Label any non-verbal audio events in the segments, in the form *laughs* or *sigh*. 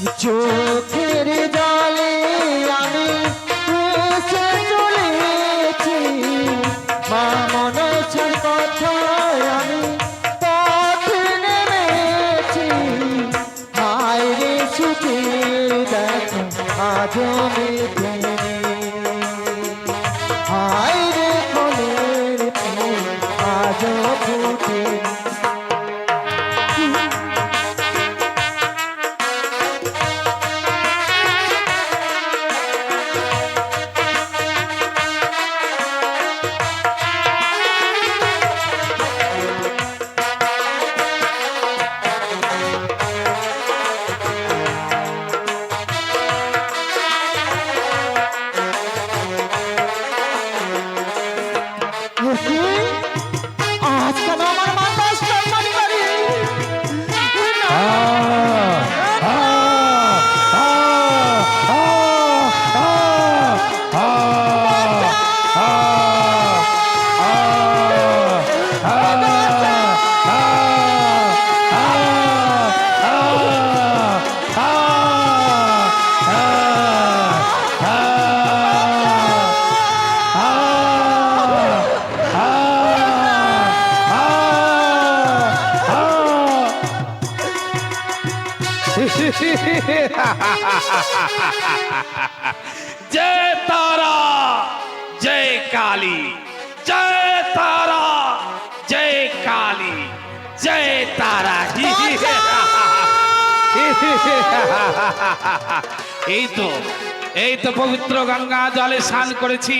চোখের জলে আমি এসে চলেছি। মা মনসার কথায় আমি পথে নেমেছি। মায়ের সুখের দেখো আজ মেঘে হায় রে ফলের ফুল আজ ফুটে কালী। জয় তারা, জয় কালী, জয় তারা। এই তো এই তো পবিত্র গঙ্গা জলে স্নান করেছি।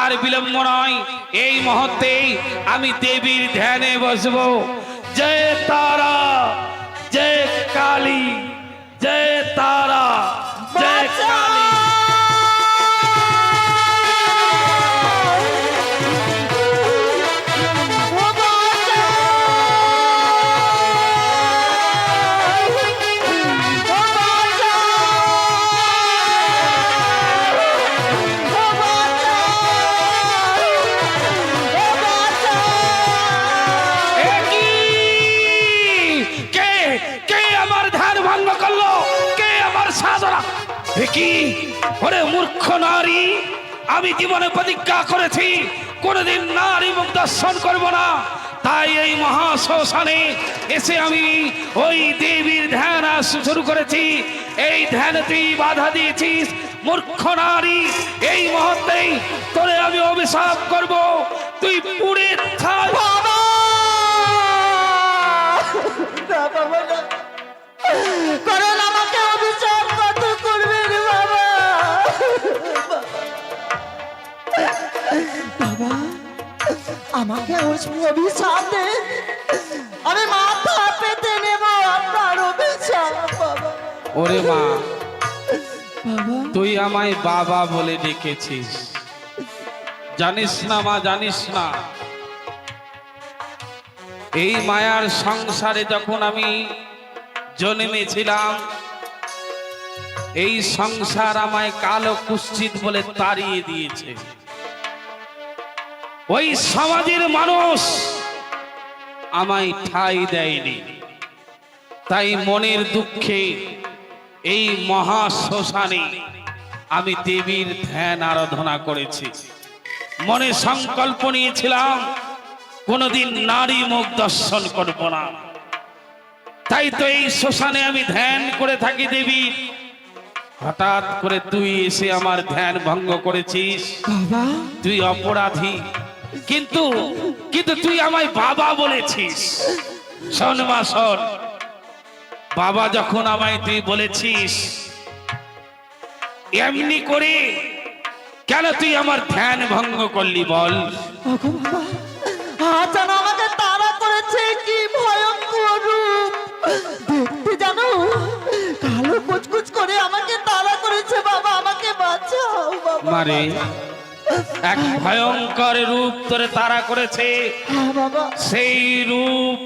আর বিলম্ব নয়, এই মুহূর্তেই আমি দেবীর ধ্যানে বসবো। জয় তারা এ কি? ওরে মূর্খ নারী, আমি জীবনে প্রতিজ্ঞা করেছি, কোনোদিন নারী মুখ দর্শন করব না। তাই এই মহা শ্মশানে এসে আমি ওই দেবীর ধ্যান শুরু করেছি। এই ধ্যানে তুই বাধা দিয়েছিস মূর্খ নারী, এই মুহূর্তেই তোরে আমি অভিশাপ করব। তুই পুড়ে থাক। বাবা! আমাকে অভিশাপ আমি মাথা পেতে নেব আপনার অভিশাপ বাবা। ওরে মা তুই আমায় বাবা বলে ডেকেছিস। জানিস না মা জানিস না। এই মায়ার সংসারে যখন আমি জন্মেছিলাম এই সংসার আমায় কালো কুশ্চিত বলে তাড়িয়ে দিয়েছে। ওই সমাজের মানুষ আমায় ঠাই দেয়নি। তাই মনের দুঃখে এই মহা শ্মশানে আমি দেবীর ধ্যান আরাধনা করেছি। মনে সংকল্প নিয়েছিলাম কোনোদিন নারী মুখ দর্শন করব না। তাই তো এই শ্মশানে আমি ধ্যান করে থাকি দেবী। হঠাৎ করে তুই এসে আমার ধ্যান ভঙ্গ করেছিস। তুই অপরাধী। কিন্তু কিন্তু তুই আমায় বাবা বলেছিস। শোন মা শোন। বাবা যখন আমায় তুই বলেছিস এমনি করে কেন তুই আমার ধ্যান ভঙ্গ করলি বল? আমাকে তাড়া করেছে কি ভয়ঙ্কর রূপ। দেখতে জানো কালো কুচকুচ করে আমাকে তাড়া করেছে বাবা আমাকে বাঁচাও বাবা মারে এক ভয়ঙ্কর রূপ তোরে তারা করেছে। হ্যাঁ সেই রূপ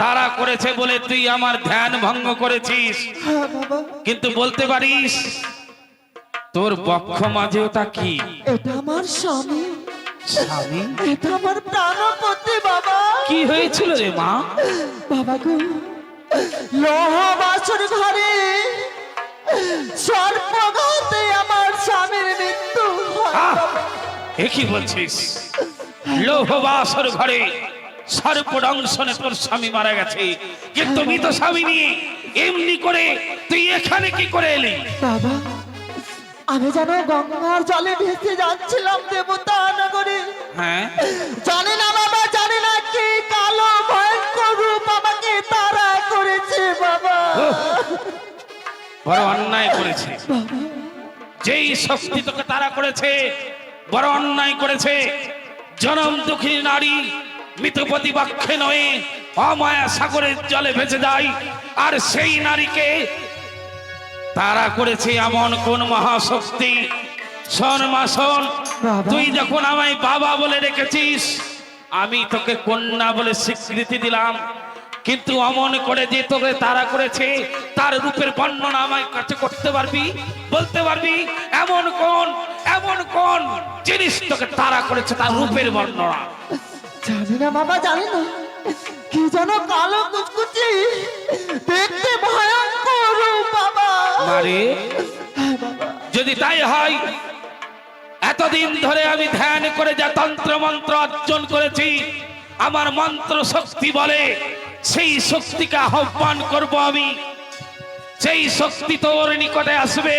তারা করেছে বলে তুই আমার ধ্যান ভঙ্গ করেছিস। হ্যাঁ কিন্তু বলতে পারিস তোর বক্ষ মাঝে ওটা কি? এটা আমার স্বামী। স্বামী? এটা আমার প্রাণপতি বাবা। কি হয়েছিল রে মা? বাবা গো লোহা বাসর ঘরে সর্বঘাতে আমার স্বামীর মৃত্যু হয়। কি বলছিস? লৌহবাসর ঘরে সর্পদংশনে তোর স্বামী মারা গেছে। কিন্তু মৃত স্বামী নিয়ে এমনি করে তুই এখানে কি করে এলি? বাবা আমি যেন গঙ্গার জলে ভেসে যাচ্ছিলাম দেবতা নগরে হ্যাঁ? জানি না বাবা জানি না কি কালো ভয়ঙ্কর রূপ আমাকে তারা করেছে বাবা। বড় অন্যায় করেছে। যেই শক্তি তোকে তারা করেছে বড় অন্যায় করেছে। জনম দুঃখী নারী মৃতপতি বাক্যে নয় অমায়া সাগরের জলে ভেসে যায়। আর সেই নারীকে তারা করেছে এমন কোন মহাশক্তি। শোন তুই যখন আমায় বাবা বলে রেখেছিস আমি তোকে কন্যা বলে স্বীকৃতি দিলাম। কিন্তু অমন করে যে তোকে তারা করেছে তার রূপের বর্ণনা আমায় কাছে করতে পারবি? বলতে পারবি? এমন কোন এমন কোন জিনিস তোকে তারা করেছে তার রূপের বর্ণনা? জানি না বাবা জানি না। কি যেন কালো কুচকুচি। দেখতে ভয়ঙ্কর বাবা। মারে যদি তাই হয় এতদিন ধরে আমি ধ্যান করে যা তন্ত্র মন্ত্র অর্জন করেছি আমার মন্ত্র শক্তি বলে সেই শক্তিকে আহ্বান করব আমি। সেই শক্তি তোর নিকটে আসবে।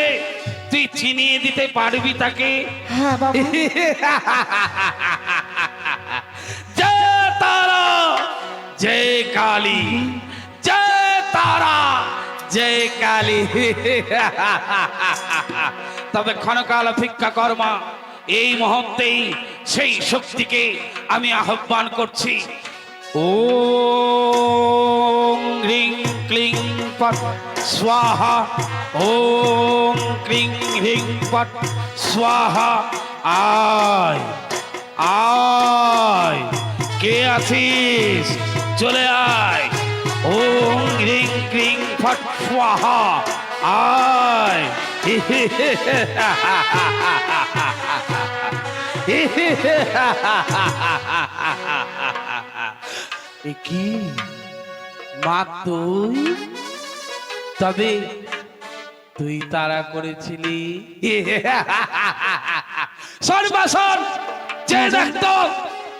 তুই চিনিয়ে দিতে পারবি তাকে? হ্যাঁ বাবা। *laughs* জয় তারা জয় কালী। জয় তারা জয় কালী। *laughs* তবে ক্ষণকাল অপেক্ষা কর্মা এই মুহূর্তেই সেই শক্তিকে আমি আহ্বান করছি। ও ক্লিং পট। স্বাহা। ওম ক্লিং হ্রিং পট। স্বাহা। আয়। আয়। কে আছিস? চলে আয়। ওম হ্রিং ক্লিং ফট স্বাহা। আয়। কি? মা তুই তবে তুই তারা করেছিলি। *laughs* সর্বাসন যে দেখতো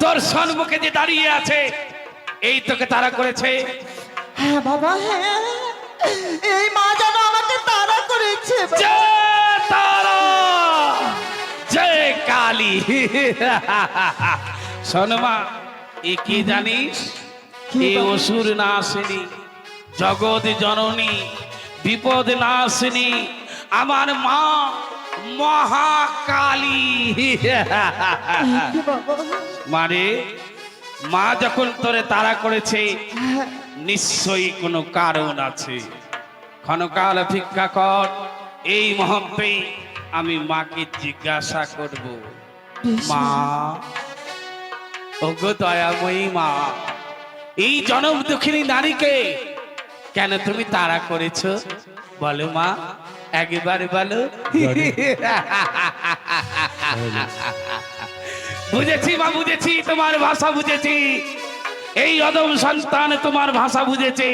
তোর সম্মুখে যে দাঁড়িয়ে আছে এই তোকে তারা করেছে। হ্যাঁ বাবা হ্যাঁ। এই মা যেন আমাকে তারা করেছে। জয় তারা জয় কালী। শোনমা এ কি জানিস? এ অসুর না আসেনি। জগৎ জননী বিপদ না আসেনি আমার মা মহাকালী। মানে মা যখন তোরে তারা করেছে নিশ্চয়ই কোনো কারণ আছে। ক্ষণকাল অপেক্ষা কর এই মুহূর্তে আমি মাকে জিজ্ঞাসা করব মা ওগো দয়াময়ী মা এই জনম দুঃখিনী নারীকে কেন তুমি তারা করেছ? বলো মা, একবারে বলো। বুঝেছি মা, বুঝেছি, তোমার ভাষা বুঝেছি। এই অদম সন্তান তোমার ভাষা বুঝেছে।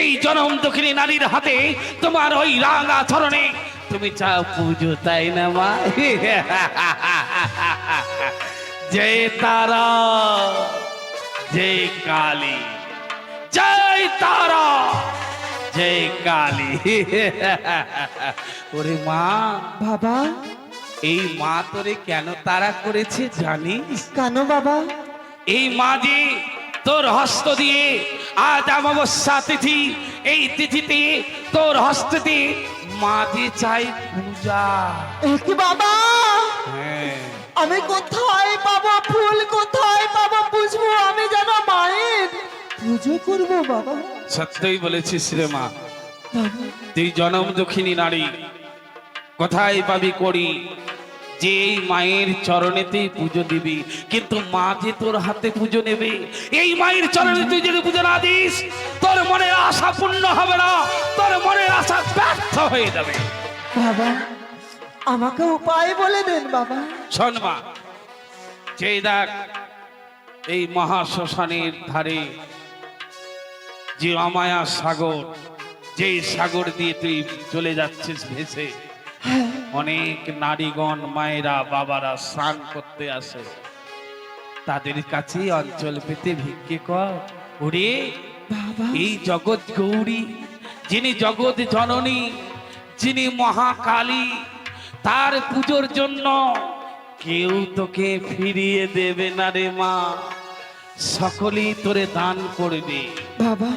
এই জনম দক্ষিণী নারীর হাতে তোমার ওই রাঙা চরণে তুমি চাও পুজো, তাই না মা? জয় তারা জয় কালী। জয় তারা। জয় কালী। ওরে মা। বাবা। এই মা তোরে কেন তারা করেছে জানিস? কেন বাবা? এই মাঝে তোর হস্ত দিয়ে আজ অমাবস্যা তিথি এই তিথিতে তোর হস্ততে মাঝে চাই পূজা। এ কি বাবা? হ্যাঁ। আমি কোথায় পাবো ফুল কোথায়? পুজো করব বাবা। সত্যই বলেছিস রে মা। তুই জনম দক্ষিণী নারী। কোথায় পাবি করি যে এই মায়ের চরণেতেই পুজো দিবি। কিন্তু মা যে তোর হাতে পুজো নেবে এই মায়ের চরণে তুই যদি পুজো না দিস তোর মনের আশা পূর্ণ হবে না। তোর মনের আশা ব্যর্থ হয়ে যাবে। বাবা আমাকে উপায় বলে দেন বাবা। শোন মা যে দেখ এই মহাশ্মশানের ধারে যে অমায়া সাগর যে সাগর দিয়ে তুই চলে যাচ্ছিস ভেসে অনেক নারীগণ মায়েরা বাবারা স্নান করতে আসে। তাদের কাছে অঞ্চল পেতে ভিক্ষে কর। ওরে এই জগৎ গৌরী যিনি জগৎ জননী যিনি মহাকালী তার পুজোর জন্য কেউ তোকে ফিরিয়ে দেবে না রে মা। সকলেই তোরে দান করবে। বাবা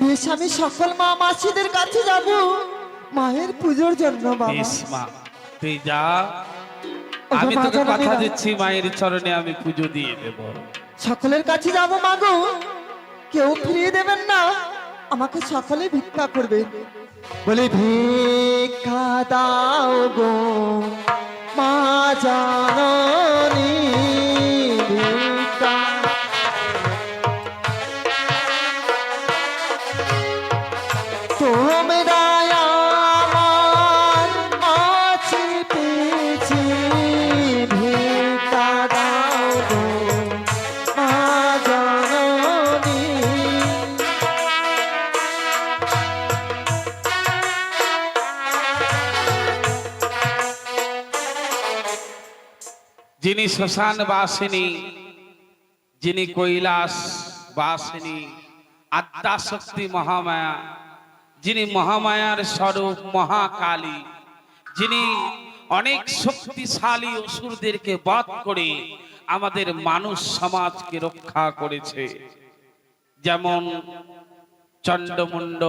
বেশ আমি সকল মা মাসিদের কাছে যাব। মায়ের পুজোর জন্য বাবা। বেশ মা। তুই যা। আমি তোকে বাবা, কথা বাবা। দিচ্ছি মায়ের চরণে আমি পুজো দিয়ে দেব। সকলের কাছে যাব মাগো কেউ ফিরিয়ে দেবেন না। আমাকে সকলে ভিক্ষা করবে। বলে ভিক্ষা দাও গো মা জাননী যিনি শ্মশান বাসিনী, যিনি কৈলাস বাসিনী আদ্যা শক্তি মহামায়া, যিনি মহামায়ার স্বরূপ মহাকালী, যিনি অনেক শক্তিশালী অসুরদেরকে বধ করে আমাদের মানুষ সমাজকে রক্ষা করেছে। যেমন চণ্ডমুণ্ড,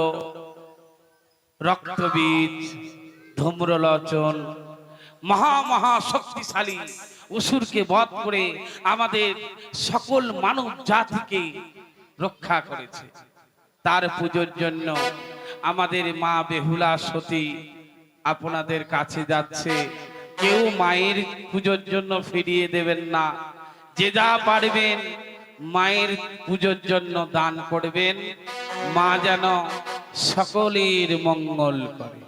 রক্তবীজ, ধূম্রলোচন, মহা মহা শক্তিশালী অসুরকে বধ করে আমাদের সকল মানব জাতিকে রক্ষা করেছে। তার পুজোর জন্য আমাদের মা বেহুলা সতী আপনাদের কাছে যাচ্ছে। কেউ মায়ের পুজোর জন্য ফিরিয়ে দেবেন না। যে যা পারবেন মায়ের পুজোর জন্য দান করবেন। মা যেন সকলের মঙ্গল করে।